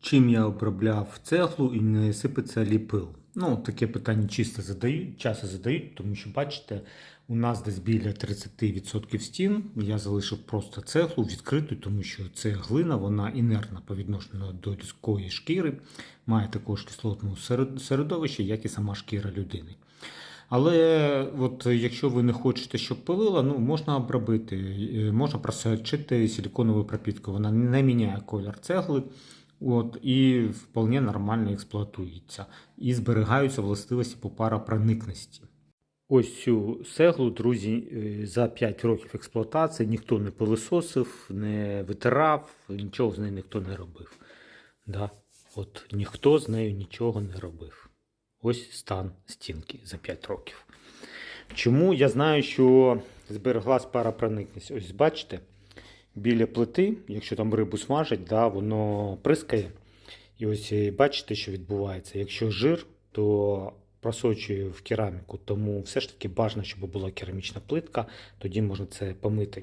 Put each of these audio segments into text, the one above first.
чим я обробляв цеглу і не сипеться ліпил? Ну, таке питання чисто задають, часто задають, тому що бачите, у нас десь біля 30% стін. Я залишив просто цеглу відкриту, тому що це глина, вона інертна по відношенню до людської шкіри, має також кислотне середовище, як і сама шкіра людини. Але от якщо ви не хочете, щоб пилила, ну можна обробити, е, можна просочити силіконову пропітку. Вона не міняє колір цегли. От, і вполне нормально експлуатується. І зберігаються властивості по паропроникності. Ось цю цеглу, друзі, е, за 5 років експлуатації ніхто не пилисосив, не витирав, нічого з нею ніхто не робив. Да? От ніхто з нею нічого не робив. Ось стан стінки за 5 років. Чому я знаю, що збереглась паропроникність? Ось бачите, біля плити, якщо там рибу смажать, да, воно прискає. І ось е, бачите, що відбувається. Якщо жир, то просочує в кераміку, тому все ж таки бажано, щоб була керамічна плитка, тоді можна це помити.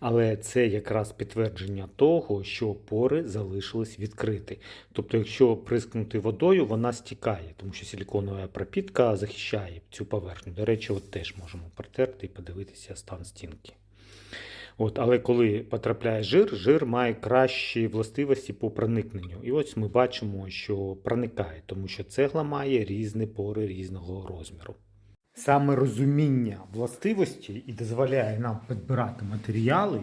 Але це якраз підтвердження того, що пори залишились відкриті. Тобто, якщо прискнути водою, вона стікає, тому що силіконова пропітка захищає цю поверхню. До речі, от теж можемо протерти і подивитися стан стінки. От, але коли потрапляє жир, жир має кращі властивості по проникненню. І ось ми бачимо, що проникає, тому що цегла має різні пори різного розміру. Саме розуміння властивості і дозволяє нам підбирати матеріали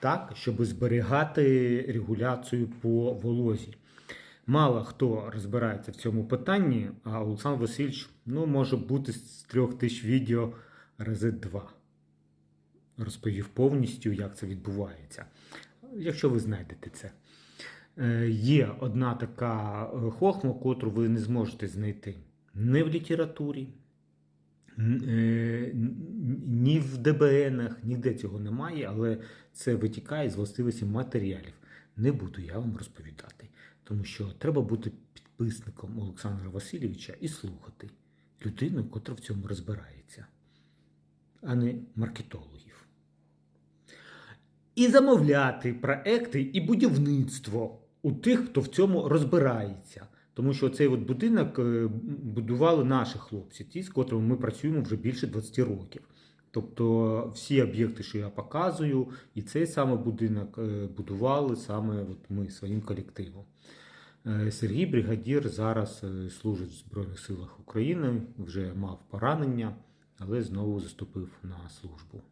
так, щоб зберігати регуляцію по волозі. Мало хто розбирається в цьому питанні, а Олександр Васильович ну, може бути з трьох тисяч відео рази два розповів повністю, як це відбувається. Якщо ви знайдете це. Е, Є одна така е, хохма, котру ви не зможете знайти ні в літературі, е, ні в ДБНах, ніде цього немає, але це витікає з властивості матеріалів. Не буду я вам розповідати, тому що треба бути підписником Олександра Васильовича і слухати людину, котра в цьому розбирається а не маркетологів. І замовляти проекти і будівництво у тих, хто в цьому розбирається. Тому що цей от будинок е, будували наші хлопці, ті, з котрими ми працюємо вже більше 20 років. Тобто всі об'єкти, що я показую, і цей саме будинок е, будували саме от ми своїм колективом. Е, Сергій Бригадір зараз служить в Збройних силах України, вже мав поранення, але знову заступив на службу.